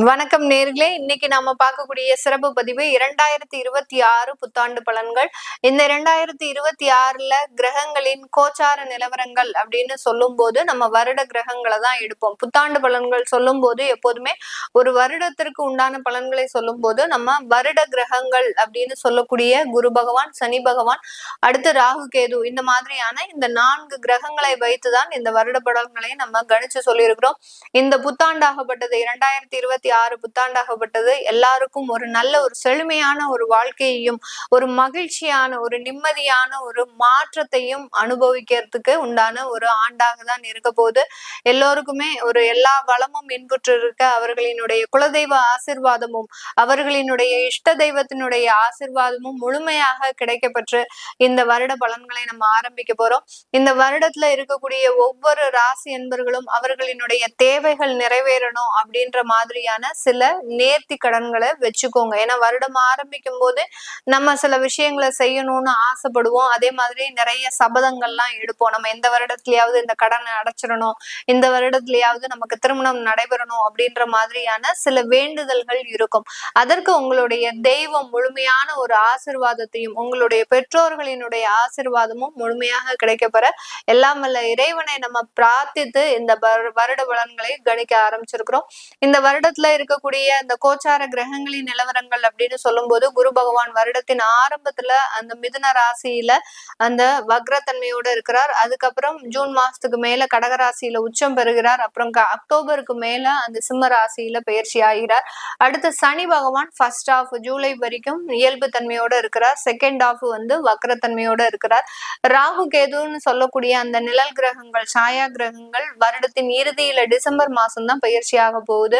வணக்கம் நேர்களே. இன்னைக்கு நாம பார்க்கக்கூடிய சிறப்பு பதிவு இரண்டாயிரத்தி இருபத்தி ஆறு புத்தாண்டு பலன்கள். இந்த இரண்டாயிரத்தி இருபத்தி ஆறுல கிரகங்களின் கோச்சார நிலவரங்கள் அப்படின்னு சொல்லும் போது நம்ம வருட கிரகங்களை தான் எடுப்போம். புத்தாண்டு பலன்கள் சொல்லும் போது எப்போதுமே ஒரு வருடத்திற்கு உண்டான பலன்களை சொல்லும் போது நம்ம வருட கிரகங்கள் அப்படின்னு சொல்லக்கூடிய குரு பகவான் சனி பகவான் அடுத்து ராகு கேது இந்த மாதிரியான இந்த நான்கு கிரகங்களை வைத்துதான் இந்த வருட பலன்களை நம்ம கணிச்சு சொல்லியிருக்கிறோம். இந்த புத்தாண்டாகப்பட்டது இரண்டாயிரத்தி இருபத்தி இருபத்தி ஆறு புத்தாண்டாகப்பட்டது. எல்லாருக்கும் ஒரு நல்ல ஒரு செழுமையான ஒரு வாழ்க்கையையும் ஒரு மகிழ்ச்சியான ஒரு நிம்மதியான ஒரு மாற்றத்தையும் அனுபவிக்கிறதுக்கு உண்டான ஒரு ஆண்டாக தான் இருக்க போகுது. எல்லோருக்குமே ஒரு எல்லா வளமும் இன்புற்று இருக்க அவர்களினுடைய குலதெய்வ ஆசிர்வாதமும் அவர்களினுடைய இஷ்ட தெய்வத்தினுடைய ஆசிர்வாதமும் முழுமையாக கிடைக்கப்பெற்று இந்த வருட பலன்களை நம்ம ஆரம்பிக்க போறோம். இந்த வருடத்துல இருக்கக்கூடிய ஒவ்வொரு ராசி என்பர்களும் அவர்களினுடைய தேவைகள் நிறைவேறணும் அப்படின்ற மாதிரியான மாதிரியான சில நேர்த்தி கடன்களை வச்சுக்கோங்க. ஏன்னா வருடம் ஆரம்பிக்கும் போது நம்ம சில விஷயங்களை செய்யணும்னு ஆசைப்படுவோம். அதே மாதிரி நிறைய சபதங்கள்லாம் எடுப்போம். நம்ம எந்த வருடத்துலயாவது இந்த கடனை அடைச்சிடணும். இந்த வருடத்துலயாவது நமக்கு திருமணம் நடைபெறணும் அப்படின்ற மாதிரியான சில வேண்டுதல்கள் இருக்கும். அதற்கு உங்களுடைய தெய்வம் முழுமையான ஒரு ஆசிர்வாதத்தையும் உங்களுடைய பெற்றோர்களினுடைய ஆசிர்வாதமும் முழுமையாக கிடைக்கப்பெற எல்லாம் வல்ல இறைவனை நம்ம பிரார்த்தித்து இந்த வருட பலன்களை கணிக்க ஆரம்பிச்சிருக்கிறோம். இந்த வருடத்துல வருடத்துல இருக்கக்கூடிய அந்த கோச்சார கிரகங்களின் நிலவரங்கள் அப்படின்னு சொல்லும் போது குரு பகவான் வருடத்தின் ஆரம்பத்துல அந்த மிதுன ராசியில அந்த வக்ரத்தன்மையோட இருக்கிறார். அதுக்கப்புறம் ஜூன் மாசத்துக்கு மேல கடகராசியில உச்சம் பெறுகிறார். அப்புறம் அக்டோபருக்கு மேல அந்த சிம்ம ராசியில பயிற்சி ஆகிறார். அடுத்து சனி பகவான் ஃபர்ஸ்ட் ஆஃப் ஜூலை வரைக்கும் இயல்பு தன்மையோட இருக்கிறார். செகண்ட் ஆஃப் வந்து வக்ரத்தன்மையோட இருக்கிறார். ராகு கேதுன்னு சொல்லக்கூடிய அந்த நிழல் கிரகங்கள் சாயா கிரகங்கள் வருடத்தின் இறுதியில டிசம்பர் மாசம் தான் ஆக போகுது.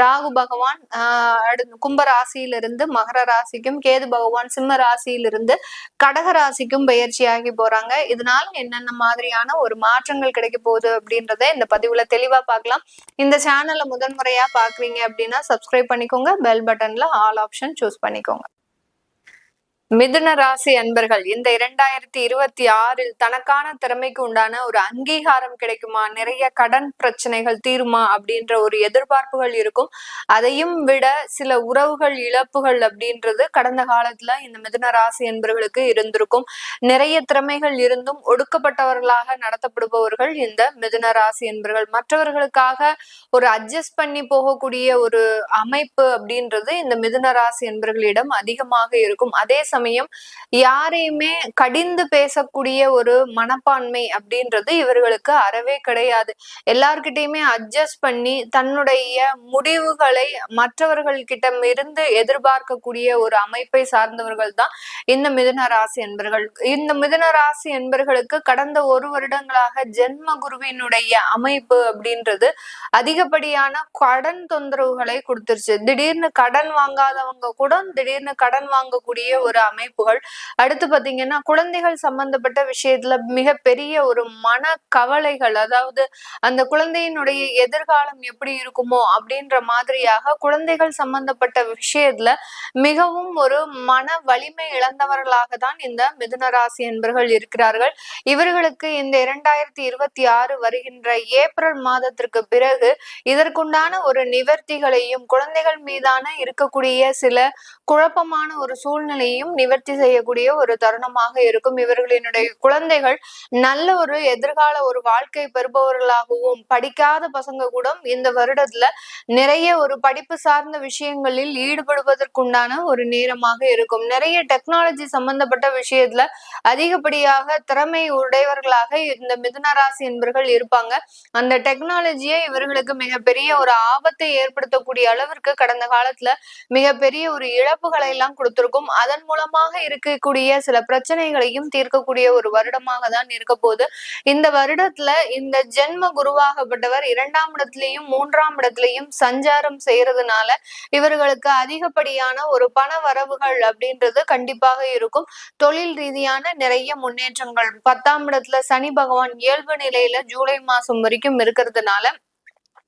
ராகு பகவான் ஆஹ் கும்ப ராசியிலிருந்து மகர ராசிக்கும் கேது பகவான் சிம்ம ராசியிலிருந்து கடக ராசிக்கும் பயிற்சியாகி போறாங்க. இதனால என்னென்ன மாதிரியான ஒரு மாற்றங்கள் கிடைக்க போகுது அப்படின்றத இந்த பதிவுல தெளிவா பார்க்கலாம். இந்த சேனலை முதன்முறையா பாக்குறீங்க அப்படின்னா சப்ஸ்கிரைப் பண்ணிக்கோங்க. பெல் பட்டன்ல ஆல் ஆப்ஷன் சூஸ் பண்ணிக்கோங்க. மிதுன ராசி அன்பர்கள் இந்த இரண்டாயிரத்தி இருபத்தி ஆறில் தனக்கான திறமைக்கு உண்டான ஒரு அங்கீகாரம் கிடைக்குமா? நிறைய கடன் பிரச்சனைகள் தீருமா? அப்படின்ற ஒரு எதிர்பார்ப்புகள் இருக்கும். அதையும் விட சில உறவுகள் இழப்புகள் அப்படின்றது கடந்த காலத்துல இந்த மிதுன ராசி அன்பர்களுக்கு இருந்திருக்கும். நிறைய திறமைகள் இருந்தும் ஒடுக்கப்பட்டவர்களாக நடத்தப்படுபவர்கள் இந்த மிதுன ராசி என்பர்கள் மற்றவர்களுக்காக ஒரு அட்ஜஸ்ட் பண்ணி போகக்கூடிய ஒரு அமைப்பு அப்படின்றது இந்த மிதுன ராசி என்பர்களிடம் அதிகமாக இருக்கும். அதே சமயம் யாரையுமே கடிந்து பேசக்கூடிய ஒரு மனப்பான்மை அப்படின்றது இவர்களுக்கு அறவே கிடையாது. எல்லார்கிட்டையுமே அட்ஜஸ்ட் பண்ணி தன்னுடைய முடிவுகளை மற்றவர்கள் கிட்ட இருந்து எதிர்பார்க்கக்கூடிய ஒரு அமைப்பை சார்ந்தவர்கள் தான் இந்த மிதுன ராசி என்பர்கள். இந்த மிதுன ராசி என்பர்களுக்கு கடந்த ஒரு வருடங்களாக ஜென்ம குருவினுடைய அமைப்பு அப்படின்றது அதிகப்படியான கடன் தொந்தரவுகளை கொடுத்துருச்சு. திடீர்னு கடன் வாங்காதவங்க கூட திடீர்னு கடன் வாங்கக்கூடிய ஒரு அமைப்புகள். அடுத்து பாத்தீங்கன்னா குழந்தைகள் சம்பந்தப்பட்ட விஷயத்துல மிகப்பெரிய ஒரு மன கவலைகள் அதாவது அந்த குழந்தையினுடைய எதிர்காலம் எப்படி இருக்குமோ அப்படின்ற மாதிரியாக குழந்தைகள் சம்பந்தப்பட்ட விஷயத்துல மிகவும் ஒரு மன வலிமை இழந்தவர்களாக தான் இந்த மிதுனராசி என்பர்கள் இருக்கிறார்கள். இவர்களுக்கு இந்த இரண்டாயிரத்தி இருபத்தி ஆறு வருகின்ற ஏப்ரல் மாதத்திற்கு பிறகு இதற்குண்டான ஒரு நிவர்த்திகளையும் குழந்தைகள் மீதான இருக்கக்கூடிய சில குழப்பமான ஒரு சூழ்நிலையும் நிவர்த்தி செய்யக்கூடிய ஒரு தருணமாக இருக்கும். இவர்களினுடைய குழந்தைகள் நல்ல ஒரு எதிர்கால ஒரு வாழ்க்கை பெறுபவர்களாகவும் படிக்காத பசங்க கூட இந்த வருடத்துல நிறைய ஒரு படிப்பு சார்ந்த விஷயங்களில் ஈடுபடுவதற்குண்டான ஒரு நேரமாக இருக்கும். நிறைய டெக்னாலஜி சம்பந்தப்பட்ட விஷயத்துல அதிகப்படியாக திறமை உடையவர்களாக இந்த மிதுனராசி என்பவர்கள் இருப்பாங்க. அந்த டெக்னாலஜியை இவர்களுக்கு மிகப்பெரிய ஒரு ஆபத்தை ஏற்படுத்தக்கூடிய அளவிற்கு கடந்த காலத்துல மிகப்பெரிய ஒரு இழப்புகளை எல்லாம் கொடுத்திருக்கும். அதன் மூலம் காலமாக இருக்கக்கூடிய சில பிரச்சனைகளையும் தீர்க்கக்கூடிய ஒரு வருடமாக தான் இருக்க போது இந்த வருடத்துல இந்த ஜென்ம குருவாகப்பட்டவர் இரண்டாம் இடத்திலையும் மூன்றாம் இடத்திலையும் சஞ்சாரம் செய்யறதுனால இவர்களுக்கு அதிகப்படியான ஒரு பண வரவுகள் அப்படின்றது கண்டிப்பாக இருக்கும். தொழில் ரீதியான நிறைய முன்னேற்றங்கள். பத்தாம் இடத்துல சனி பகவான் இயல்பு நிலையில ஜூலை மாசம் வரைக்கும் இருக்கிறதுனால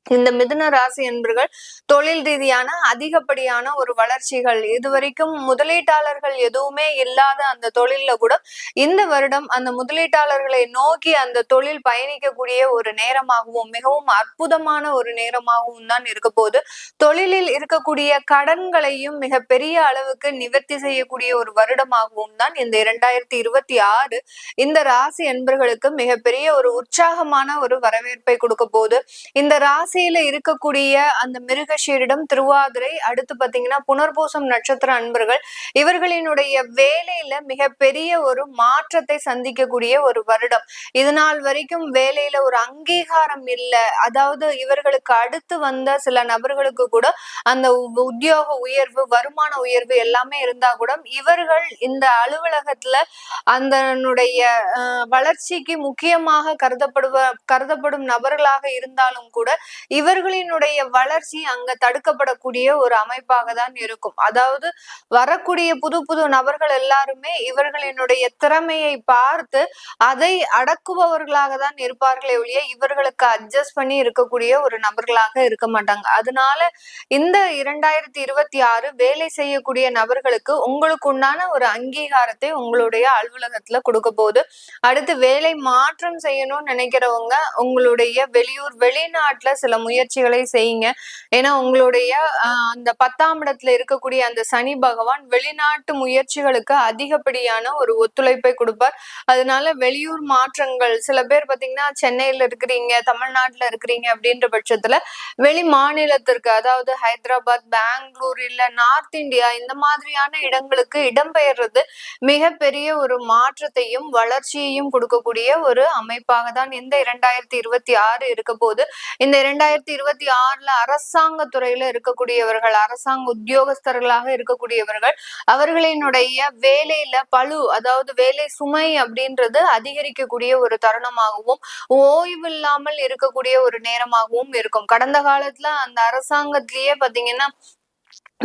இந்த மிதுன ராசி என்பர்கள் தொழில் ரீதியான அதிகப்படியான ஒரு வளர்ச்சிகள். இதுவரைக்கும் முதலீட்டாளர்கள் எதுவுமே இல்லாத அந்த தொழில்ல கூட இந்த வருடம் அந்த முதலீட்டாளர்களை நோக்கி அந்த தொழில் பயணிக்கக்கூடிய ஒரு நேரமாகவும் மிகவும் அற்புதமான ஒரு நேரமாகவும் தான் இருக்க போது தொழிலில் இருக்கக்கூடிய கடன்களையும் மிக பெரிய அளவுக்கு நிவர்த்தி செய்யக்கூடிய ஒரு வருடமாகவும் தான் இந்த இரண்டாயிரத்தி இருபத்தி ஆறு இந்த ராசி என்பர்களுக்கு மிகப்பெரிய ஒரு உற்சாகமான ஒரு வரவேற்பை கொடுக்க போது இந்த ராசி ராசியில இருக்கக்கூடிய அந்த மிருகஷீரிடம் திருவாதிரை அடுத்து பாத்தீங்கன்னா புனர்பூசம் நட்சத்திர அன்பர்கள் இவர்களினுடைய வேலையில மிகப்பெரிய ஒரு மாற்றத்தை சந்திக்கக்கூடிய ஒரு வருடம். இது நாள் வரைக்கும் வேலையில ஒரு அங்கீகாரம் இல்லை. அதாவது இவர்களுக்கு அடுத்து வந்த சில நபர்களுக்கு கூட அந்த உத்தியோக உயர்வு வருமான உயர்வு எல்லாமே இருந்தா கூட இவர்கள் இந்த அலுவலகத்துல அதனுடைய வளர்ச்சிக்கு முக்கியமாக கருதப்படுவ கருதப்படும் நபர்களாக இருந்தாலும் கூட இவர்களினுடைய வளர்ச்சி அங்க தடுக்கப்படக்கூடிய ஒரு அமைப்பாக தான் இருக்கும். அதாவது வரக்கூடிய புது புது நபர்கள் எல்லாருமே இவர்களினுடைய திறமையை பார்த்து அதை அடக்குபவர்களாக தான் இருப்பார்களே ஒழிய இவர்களுக்கு அட்ஜஸ்ட் பண்ணி இருக்கக்கூடிய ஒரு நபர்களாக இருக்க மாட்டாங்க. அதனால இந்த இரண்டாயிரத்தி இருபத்தி ஆறு வேலை செய்யக்கூடிய நபர்களுக்கு உங்களுக்கு உண்டான ஒரு அங்கீகாரத்தை உங்களுடைய அலுவலகத்துல கொடுக்க போகுது. அடுத்து வேலை மாற்றம் செய்யணும்னு நினைக்கிறவங்க உங்களுடைய வெளியூர் வெளிநாட்டுல சில சில முயற்சிகளை செய்யுங்க. ஏன்னா உங்களுடைய அந்த பத்தாம் இடத்துல இருக்கக்கூடிய அந்த சனி பகவான் வெளிநாட்டு முயற்சிகளுக்கு அதிகப்படியான ஒரு ஒத்துழைப்பை கொடுப்பார். அதனால வெளியூர் மாற்றங்கள் சில பேர் பாத்தீங்கன்னா சென்னையில இருக்கிறீங்க தமிழ்நாட்டுல இருக்கிறீங்க அப்படின்ற பட்சத்துல வெளி மாநிலத்திற்கு அதாவது ஹைதராபாத் பெங்களூர் இல்ல நார்த் இந்தியா இந்த மாதிரியான இடங்களுக்கு இடம்பெயர்றது மிகப்பெரிய ஒரு மாற்றத்தையும் வளர்ச்சியையும் கொடுக்கக்கூடிய ஒரு அமைப்பாக தான் இந்த இரண்டாயிரத்தி இருபத்தி ஆறு இருக்க போது இந்த இரண்டாயிரத்தி ரெண்டாயிரத்தி இருபத்தி ஆறுல அரசாங்க துறையில இருக்கக்கூடியவர்கள் அரசாங்க உத்தியோகஸ்தர்களாக இருக்கக்கூடியவர்கள் அவர்களினுடைய வேலையில பழு அதாவது வேலை சுமை அப்படின்றது அதிகரிக்கக்கூடிய ஒரு தருணமாகவும் ஓய்வு இல்லாமல் இருக்கக்கூடிய ஒரு நேரமாகவும் இருக்கும். கடந்த காலத்துல அந்த அரசாங்கத்திலேயே பாத்தீங்கன்னா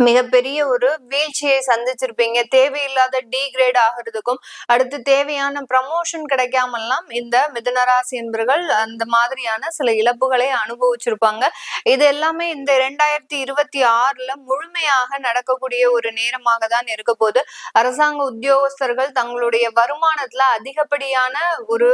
மிகப்பெரிய ஒரு வீழ்ச்சியை சந்திச்சிருப்பீங்க. தேவையில்லாத டிகிரேட் ஆகிறதுக்கும் அடுத்து தேவையான ப்ரமோஷன் கிடைக்காமல்லாம் இந்த மிதனராசி என்பர்கள் அந்த மாதிரியான சில இழப்புகளை அனுபவிச்சிருப்பாங்க. இது எல்லாமே இந்த இரண்டாயிரத்தி இருபத்தி ஆறுல முழுமையாக நடக்கக்கூடிய ஒரு நேரமாக தான் இருக்க போது அரசாங்க உத்தியோகஸ்தர்கள் தங்களுடைய வருமானத்துல அதிகப்படியான ஒரு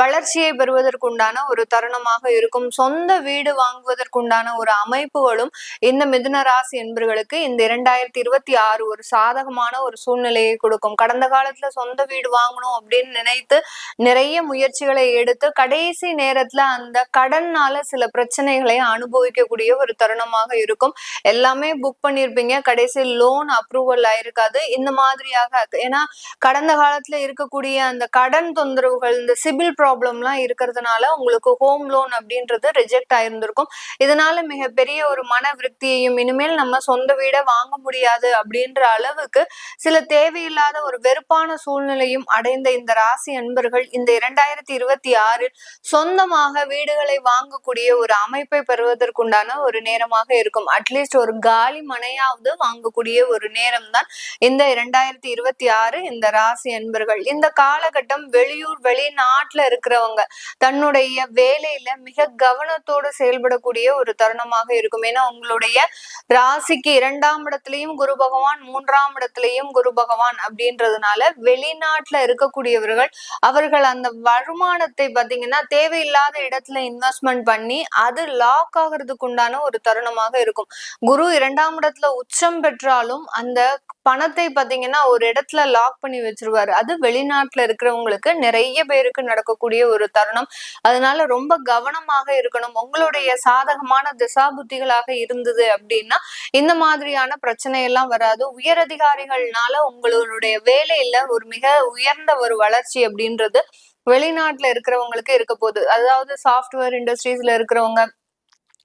வளர்ச்சியை பெறுவதற்குண்டான ஒரு தருணமாக இருக்கும். சொந்த வீடு வாங்குவதற்குண்டான ஒரு அமைப்புகளும் இந்த மிதுன ராசி என்பர்களுக்கு இந்த இரண்டாயிரத்தி இருபத்தி ஆறு ஒரு சாதகமான ஒரு சூழ்நிலையை கொடுக்கும். கடந்த காலத்துல சொந்த வீடு வாங்கணும் அப்படின்னு நினைத்து நிறைய முயற்சிகளை எடுத்து கடைசி நேரத்துல அந்த கடன்னால சில பிரச்சனைகளை அனுபவிக்கக்கூடிய ஒரு தருணமாக இருக்கும். எல்லாமே புக் பண்ணிருப்பீங்க. கடைசி லோன் அப்ரூவல் ஆயிருக்காது. இந்த மாதிரியாக ஏன்னா கடந்த காலத்துல இருக்கக்கூடிய அந்த கடன் தொந்தரவுகள் இந்த சிபில் ப்ராப்ளம்லாம் இருக்கிறதுனால உங்களுக்கு ஹோம் லோன் அப்படின்றது ரிஜெக்ட் ஆயிருந்திருக்கும். இதனால மிகப்பெரிய ஒரு மன விருத்தியையும் இனிமேல் நம்ம சொந்த வீட வாங்க முடியாது அப்படின்ற அளவுக்கு சில தேவையில்லாத ஒரு வெறுப்பான சூழ்நிலையும் அடைந்த இந்த ராசி அன்பர்கள் இந்த இரண்டாயிரத்தி இருபத்தி ஆறில் சொந்தமாக வீடுகளை வாங்கக்கூடிய ஒரு அமைப்பை பெறுவதற்குண்டான ஒரு நேரமாக இருக்கும். அட்லீஸ்ட் ஒரு காலி மனையாவது வாங்கக்கூடிய ஒரு நேரம் தான் இந்த இரண்டாயிரத்தி இருபத்தி ஆறு இந்த ராசி அன்பர்கள். இந்த காலகட்டம் வெளியூர் வெளிநாட்டுல இருக்கிறவங்க தன்னுடைய வேலையில மிக கவனத்தோடு செயல்படக்கூடிய ஒரு தருணமாக இருக்கும். ஏன்னா உங்களுடைய ராசிக்கு இரண்டு இரண்டாம் இடத்துலயும் குரு பகவான் மூன்றாம் இடத்துலயும் குரு பகவான் அப்படின்றதுனால வெளிநாட்டுல இருக்கக்கூடியவர்கள் அவர்கள் அந்த வருமானத்தை பாத்தீங்கன்னா தேவையில்லாத இடத்துல இன்வெஸ்ட்மெண்ட் பண்ணி அது லாக் ஆகிறதுக்கு உண்டான ஒரு தருணமாக இருக்கும். குரு இரண்டாம் இடத்துல உச்சம் பெற்றாலும் அந்த பணத்தை பாத்தீங்கன்னா ஒரு இடத்துல லாக் பண்ணி வச்சிருவாரு. அது வெளிநாட்டுல இருக்கிறவங்களுக்கு நிறைய பேருக்கு நடக்கக்கூடிய ஒரு தருணம். அதனால ரொம்ப கவனமாக இருக்கணும். உங்களுடைய சாதகமான திசா புத்திகளாக இருந்தது அப்படின்னா இந்த மாதிரியான பிரச்சனை எல்லாம் வராது. உயரதிகாரிகள்னால உங்களுடைய வேலையில ஒரு மிக உயர்ந்த ஒரு வளர்ச்சி அப்படின்றது வெளிநாட்டுல இருக்கிறவங்களுக்கு இருக்க போகுது. அதாவது சாஃப்ட்வேர் இண்டஸ்ட்ரீஸ்ல இருக்கிறவங்க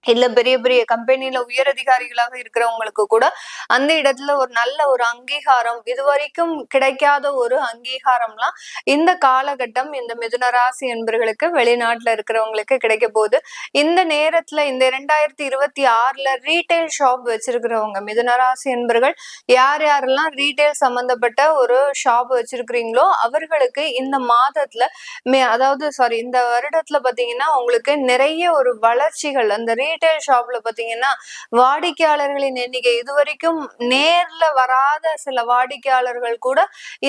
இல்ல பெரிய பெரிய கம்பெனில உயர் அதிகாரிகளாக இருக்கிறவங்களுக்கு கூட அந்த இடத்துல ஒரு நல்ல ஒரு அங்கீகாரம் இதுவரைக்கும் கிடைக்காத ஒரு அங்கீகாரம்லாம் இந்த காலகட்டம் இந்த மிதுனராசி என்பர்களுக்கு வெளிநாட்டுல இருக்கிறவங்களுக்கு கிடைக்க போகுது. இந்த நேரத்துல இந்த இரண்டாயிரத்தி இருபத்தி ஆறுல ரீட்டைல் ஷாப் வச்சிருக்கிறவங்க மிதுனராசி என்பர்கள் யார் யாரெல்லாம் ரீட்டைல் சம்பந்தப்பட்ட ஒரு ஷாப் வச்சிருக்கிறீங்களோ அவர்களுக்கு இந்த மாதத்துல அதாவது சாரி இந்த வருடத்துல பாத்தீங்கன்னா உங்களுக்கு நிறைய ஒரு வளர்ச்சிகள் அந்த ரீ ரீட்டைல் ஷாப்ல பாத்தீங்கன்னா வாடிக்கையாளர்களின் எண்ணிக்கை இதுவரைக்கும் நேர்ல வராத சில வாடிக்கையாளர்கள் கூட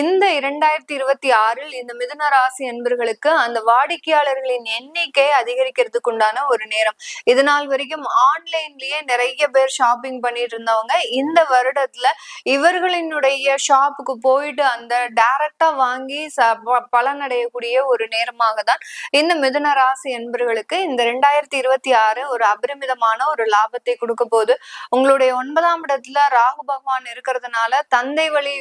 இந்த இரண்டாயிரத்தி இருபத்தி ஆறில் இந்த மிதுன ராசி என்பர்களுக்கு அந்த வாடிக்கையாளர்களின் எண்ணிக்கை அதிகரிக்கிறதுக்கு உண்டான ஒரு நேரம். இது நாள் வரைக்கும் ஆன்லைன்லயே நிறைய பேர் ஷாப்பிங் பண்ணிட்டு இருந்தவங்க இந்த வருடத்துல இவர்களினுடைய ஷாப்புக்கு போயிட்டு அந்த டைரக்டா வாங்கி பலனடையக்கூடிய ஒரு நேரமாக தான் இந்த மிதுன ராசி என்பர்களுக்கு இந்த ரெண்டாயிரத்தி இருபத்தி ஆறு ஒரு விதமான ஒரு லாபத்தை கொடுக்க போது உங்களுடைய ஒன்பதாம் இடத்துல ராகு பகவான் இருக்கிறதுனால தந்தை வழி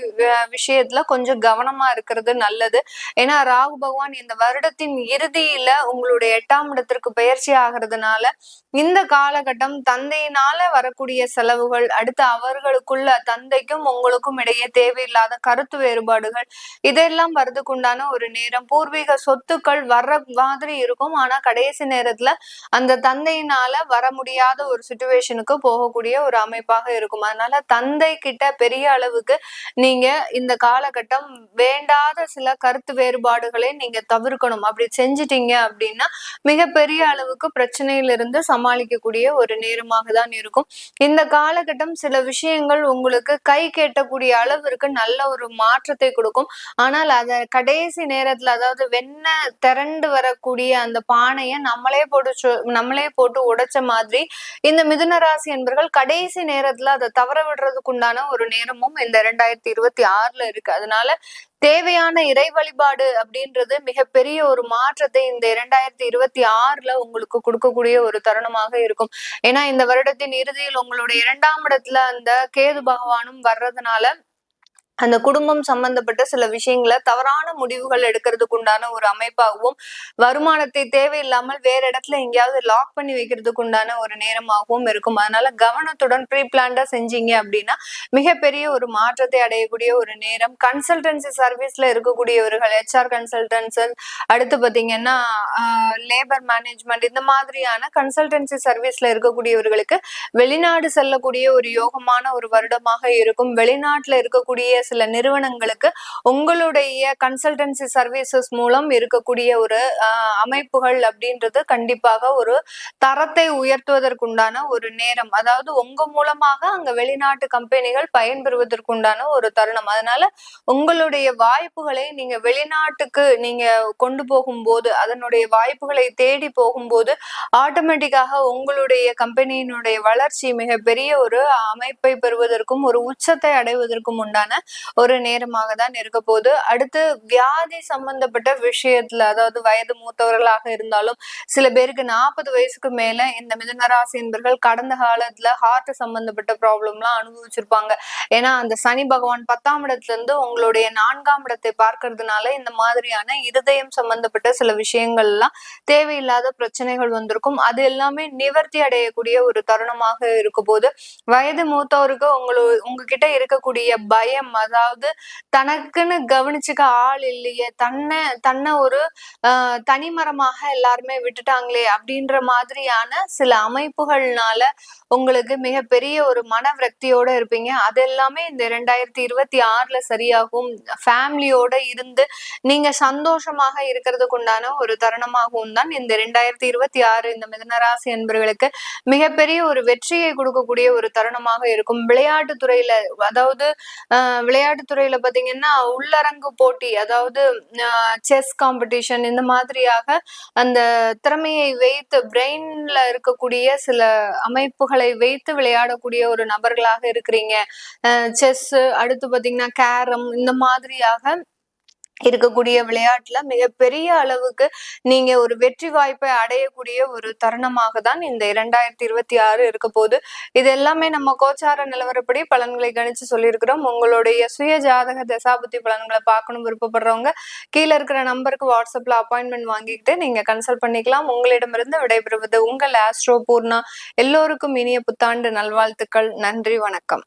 விஷயத்துல கொஞ்சம் கவனமா இருக்கிறது நல்லது. ஏன்னா ராகு பகவான் இந்த வருடத்தின் இறுதியில உங்களுடைய எட்டாம் இடத்திற்கு பயிற்சி ஆகிறதுனால இந்த காலகட்டம் தந்தையினால வரக்கூடிய செலவுகள் அடுத்து அவர்களுக்குள்ள தந்தைக்கும் உங்களுக்கும் இடையே தேவையில்லாத கருத்து வேறுபாடுகள் இதெல்லாம் வரதுக்குண்டான ஒரு நேரம். பூர்வீக சொத்துக்கள் வர்ற மாதிரி இருக்கும். ஆனா கடைசி நேரத்துல அந்த தந்தையினால வர முடியாத ஒரு சுச்சுவேஷனுக்கு போகக்கூடிய ஒரு அமைப்பாக இருக்கும். அதனால தந்தை கிட்ட பெரிய அளவுக்கு நீங்க இந்த காலகட்டம் வேண்டாத சில கருத்து வேறுபாடுகளை நீங்க தவிர்க்கணும். அப்படி செஞ்சிட்டீங்க அப்படின்னா மிகப்பெரிய அளவுக்கு பிரச்சனையிலிருந்து சமாளிக்கக்கூடிய ஒரு நேரமாக தான் இருக்கும். இந்த காலகட்டம் சில விஷயங்கள் உங்களுக்கு கை கேட்டக்கூடிய அளவிற்கு நல்ல ஒரு மாற்றத்தை கொடுக்கும். ஆனால் அத கடைசி நேரத்துல அதாவது வெண்ண திரண்டு வரக்கூடிய அந்த பானையை நம்மளே போட்டு நம்மளே போட்டு உடைச்ச மாதிரி இந்த மிதுன ராசி என்பர்கள் கடைசி நேரத்துல அதை தவற விடுறதுக்கு உண்டான ஒரு நேரமும் இந்த இரண்டாயிரத்தி இருபத்தி ஆறுல இருக்கு. அதனால தேவையான இறை வழிபாடு அப்படின்றது மிகப்பெரிய ஒரு மாற்றத்தை இந்த இரண்டாயிரத்தி இருபத்தி ஆறுல உங்களுக்கு கொடுக்கக்கூடிய ஒரு தருணமாக இருக்கும். ஏன்னா இந்த வருடத்தின் இறுதியில் உங்களுடைய இரண்டாம் இடத்துல அந்த கேது பகவானும் வர்றதுனால அந்த குடும்பம் சம்பந்தப்பட்ட சில விஷயங்களை தவறான முடிவுகள் எடுக்கிறதுக்கு உண்டான ஒரு அமைப்பாகவும் வருமானத்தை தேவையில்லாமல் வேற இடத்துல எங்கேயாவது லாக் பண்ணி வைக்கிறதுக்கு உண்டான ஒரு நேரமாகவும் இருக்கும். அதனால கவனத்துடன் ப்ரீ பிளான்டா செஞ்சீங்க அப்படின்னா மிகப்பெரிய ஒரு மாற்றத்தை அடையக்கூடிய ஒரு நேரம். கன்சல்டன்சி சர்வீஸ்ல இருக்கக்கூடியவர்கள் ஹெச்ஆர் கன்சல்டன்ஸ் அடுத்து பாத்தீங்கன்னா லேபர் மேனேஜ்மெண்ட் இந்த மாதிரியான கன்சல்டன்சி சர்வீஸ்ல இருக்கக்கூடியவர்களுக்கு வெளிநாடு செல்லக்கூடிய ஒரு யோகமான ஒரு வருடமாக இருக்கும். வெளிநாட்டுல இருக்கக்கூடிய சில நிறுவனங்களுக்கு உங்களுடைய கன்சல்டன்சி சர்வீசஸ் மூலம் இருக்கக்கூடிய ஒரு அமைப்புகள் அப்படின்றது கண்டிப்பாக ஒரு தரத்தை உயர்த்துவதற்குண்டான ஒரு நேரம். அதாவது உங்க மூலமாக அங்க வெளிநாட்டு கம்பெனிகள் பயன்பெறுவதற்குண்டான ஒரு தருணம். அதனால உங்களுடைய வாய்ப்புகளை நீங்க வெளிநாட்டுக்கு நீங்க கொண்டு போகும்போது அதனுடைய வாய்ப்புகளை தேடி போகும்போது ஆட்டோமேட்டிக்காக உங்களுடைய கம்பெனியினுடைய வளர்ச்சி மிகப்பெரிய ஒரு அமைப்பை பெறுவதற்கும் ஒரு உச்சத்தை அடைவதற்கும் உண்டான ஒரு நேரமாக தான் இருக்க போது அடுத்து வியாதி சம்பந்தப்பட்ட விஷயத்துல அதாவது வயது மூத்தவர்களாக இருந்தாலும் சில பேருக்கு நாற்பது வயசுக்கு மேல இந்த மிதனராசி என்பர்கள் கடந்த காலத்துல ஹார்ட் சம்பந்தப்பட்ட ப்ராப்ளம் எல்லாம் அனுபவிச்சிருப்பாங்க. ஏன்னா அந்த சனி பகவான் பத்தாம் இடத்துல இருந்து உங்களுடைய நான்காம் இடத்தை பார்க்கறதுனால இந்த மாதிரியான இருதயம் சம்பந்தப்பட்ட சில விஷயங்கள் எல்லாம் தேவையில்லாத பிரச்சனைகள் வந்திருக்கும். அது எல்லாமே நிவர்த்தி அடையக்கூடிய ஒரு தருணமாக இருக்க போது வயது மூத்தவருக்கு உங்களு உங்ககிட்ட இருக்கக்கூடிய பயம் அதாவது தனக்குன்னு கவனிச்சுக்க ஆள் இல்லையே தன்னை தன்னை ஒரு தனிமரமாக எல்லாருமே விட்டுட்டாங்களே அப்படின்ற மாதிரியான சில அமைப்புகள்னால உங்களுக்கு மிகப்பெரிய ஒரு மன விரக்தியோட இருப்பீங்க. அது எல்லாமே இந்த ரெண்டாயிரத்தி இருபத்தி ஆறுல சரியாகும். ஃபேமிலியோட இருந்து நீங்க சந்தோஷமாக இருக்கிறதுக்கு உண்டான ஒரு தருணமாகவும் தான் இந்த ரெண்டாயிரத்தி இருபத்தி ஆறு இந்த மிதனராசி என்பவர்களுக்கு மிகப்பெரிய ஒரு வெற்றியை கொடுக்கக்கூடிய ஒரு தருணமாக இருக்கும். விளையாட்டு துறையில அதாவது விளையாட்டுத்துறையில பாத்தீங்கன்னா உள்ளரங்கு போட்டி அதாவது செஸ் காம்படிஷன் இந்த மாதிரியாக அந்த திறமையை வைத்து பிரெயின்ல இருக்கக்கூடிய சில அமைப்புகளை வைத்து விளையாடக்கூடிய ஒரு நபர்களாக இருக்கிறீங்க. செஸ் அடுத்து பாத்தீங்கன்னா கேரம் இந்த மாதிரியாக இருக்கக்கூடிய விளையாட்டுல மிகப்பெரிய அளவுக்கு நீங்க ஒரு வெற்றி வாய்ப்பை அடையக்கூடிய ஒரு தருணமாக தான் இந்த இரண்டாயிரத்தி இருபத்தி ஆறு இருக்க போது இது எல்லாமே நம்ம கோச்சார நிலவரப்படி பலன்களை கணிச்சு சொல்லியிருக்கிறோம். உங்களுடைய சுய ஜாதக தசாபுத்தி பலன்களை பார்க்கணும் விருப்பப்படுறவங்க கீழே இருக்கிற நம்பருக்கு வாட்ஸ்அப்ல அப்பாயின்மெண்ட் வாங்கிக்கிட்டு நீங்க கன்சல்ட் பண்ணிக்கலாம். உங்களிடமிருந்து விடைபெறுவது உங்கள் ஆஸ்ட்ரோ பூர்ணா. எல்லோருக்கும் இனிய புத்தாண்டு நல்வாழ்த்துக்கள். நன்றி வணக்கம்.